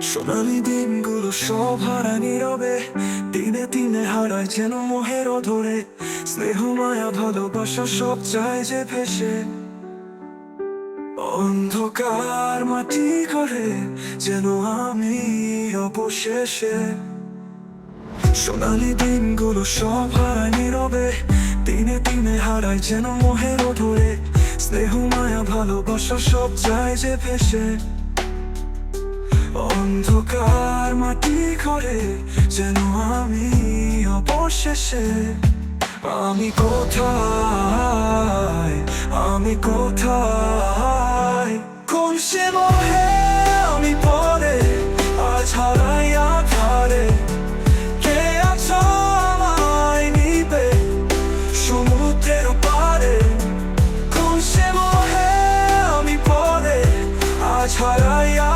সোনালি দিনগুলো সব হারায় নীরবে, দিনে দিনে হারায় যেন মোহের ধরে স্নেহ, মায়া, ভালোবাসা সব চায় যে ভেসে। অন্ধকার মাটি করে যেন আমি অবশেষে। সোনালি দিনগুলো সব হারায় নীরবে, দিনে দিনে হারায় যেন মোহের ধরে স্নেহ, মায়া, ভালোবাসা সব চায় যে ভেসে। অন্ধকার মাটি করে যেন আমি অবশেষে, আমি কোথায় আমি কোথায়? কোন সে মোহে আমি পরে আজ হারাইয়া ধারে কে আছো আমায় নিবে সমুদ্রের পারে কোন সে মোহে আমি পরে আজ হারাইয়া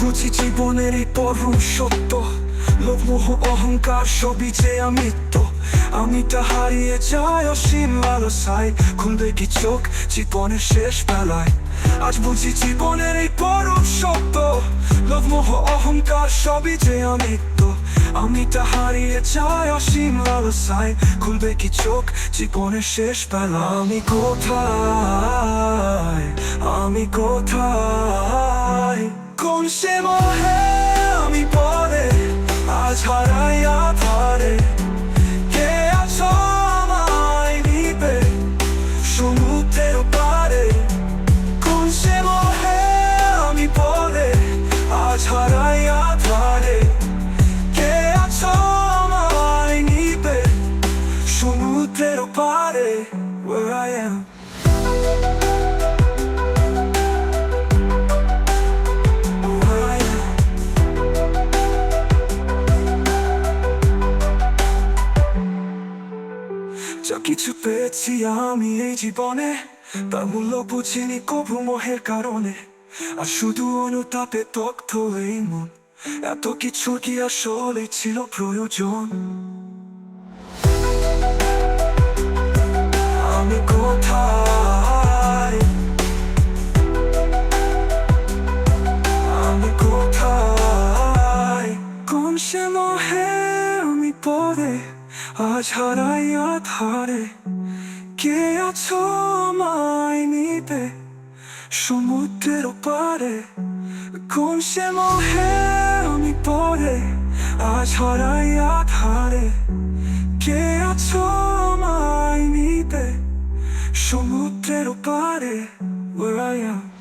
বুঝি জীবনের এই পরম সত্য। লোভ মোহ অহংকার সবই যে আমিত্ব আমিটা হারিয়ে যায় অসীম লালসায় খুলবে কি চোখ জীবনের শেষ বেলায়। আজ বুঝি জীবনের এই পরম সত্য। লোভ মোহ অহংকার সবই যে আমিত্ব আমিটা হারিয়ে যায় অসীম লালসায় খুলবে কি চোখ জীবনের শেষ বেলা। আমি কোথায়? আমি কোথায়? কোন সে যা কিছু পেয়েছি আমি এই জীবনে তার মূল্য বুঝিনি কবু মোহের কারণে। আর শুধু অনুতাপে তক্ত এই মন, এত কিছু কি আসলে ছিল প্রয়োজন? আমি কোথায়? আমি কোথায়? কোন সে মোহে আমি পরে আজ হারাইয়া ধারে কে আছো আমায় নিবে সমুদ্রের পারে কোন সে মোহে আমি পরে? আজ হারাইয়া ধারে কে আছো আমায় নিবে সমুদ্রের পারে Where I am